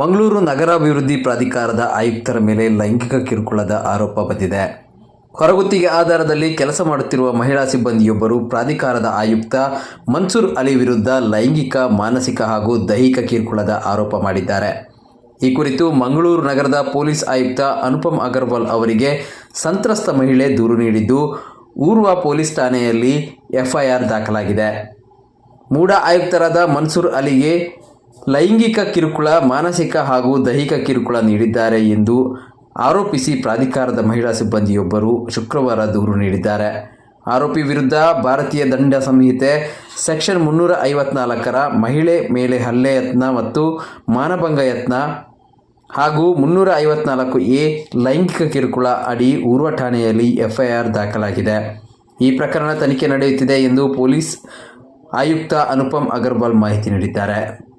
ಮಂಗಳೂರು ನಗರಾಭಿವೃದ್ಧಿ ಪ್ರಾಧಿಕಾರದ ಆಯುಕ್ತರ ಮೇಲೆ ಲೈಂಗಿಕ ಕಿರುಕುಳದ ಆರೋಪ ಬಂದಿದೆ. ಹೊರಗುತ್ತಿಗೆ ಆಧಾರದಲ್ಲಿ ಕೆಲಸ ಮಾಡುತ್ತಿರುವ ಮಹಿಳಾ ಸಿಬ್ಬಂದಿಯೊಬ್ಬರು ಪ್ರಾಧಿಕಾರದ ಆಯುಕ್ತ ಮನ್ಸೂರ್ ಅಲಿ ವಿರುದ್ಧ ಲೈಂಗಿಕ, ಮಾನಸಿಕ ಹಾಗೂ ದೈಹಿಕ ಕಿರುಕುಳದ ಆರೋಪ ಮಾಡಿದ್ದಾರೆ. ಈ ಕುರಿತು ಮಂಗಳೂರು ನಗರದ ಪೊಲೀಸ್ ಆಯುಕ್ತ ಅನುಪಮ್ ಅಗರ್ವಾಲ್ ಅವರಿಗೆ ಸಂತ್ರಸ್ತ ಮಹಿಳೆ ದೂರು ನೀಡಿದ್ದು, ಊರ್ವ ಪೊಲೀಸ್ ಠಾಣೆಯಲ್ಲಿ ಎಫ್ಐಆರ್ ದಾಖಲಾಗಿದೆ. ಮೂಡ ಆಯುಕ್ತರಾದ ಮನ್ಸೂರ್ ಅಲಿಗೆ ಲೈಂಗಿಕ ಕಿರುಕುಳ, ಮಾನಸಿಕ ಹಾಗೂ ದೈಹಿಕ ಕಿರುಕುಳ ನೀಡಿದ್ದಾರೆ ಎಂದು ಆರೋಪಿಸಿ ಪ್ರಾಧಿಕಾರದ ಮಹಿಳಾ ಸಿಬ್ಬಂದಿಯೊಬ್ಬರು ಶುಕ್ರವಾರ ದೂರು ನೀಡಿದ್ದಾರೆ. ಆರೋಪಿ ವಿರುದ್ಧ ಭಾರತೀಯ ದಂಡ ಸಂಹಿತೆ ಸೆಕ್ಷನ್ ಮುನ್ನೂರ ಐವತ್ನಾಲ್ಕರ ಮಹಿಳೆ ಮೇಲೆ ಹಲ್ಲೆ ಯತ್ನ ಮತ್ತು ಮಾನಭಂಗ ಯತ್ನ ಹಾಗೂ ಮುನ್ನೂರ ಐವತ್ನಾಲ್ಕು ಎ ಲೈಂಗಿಕ ಕಿರುಕುಳ ಅಡಿ ಊರ್ವ ಠಾಣೆಯಲ್ಲಿ ಎಫ್ಐಆರ್ ದಾಖಲಾಗಿದೆ. ಈ ಪ್ರಕರಣ ತನಿಖೆ ನಡೆಯುತ್ತಿದೆ ಎಂದು ಪೊಲೀಸ್ ಆಯುಕ್ತ ಅನುಪಮ್ ಅಗರ್ವಾಲ್ ಮಾಹಿತಿ ನೀಡಿದ್ದಾರೆ.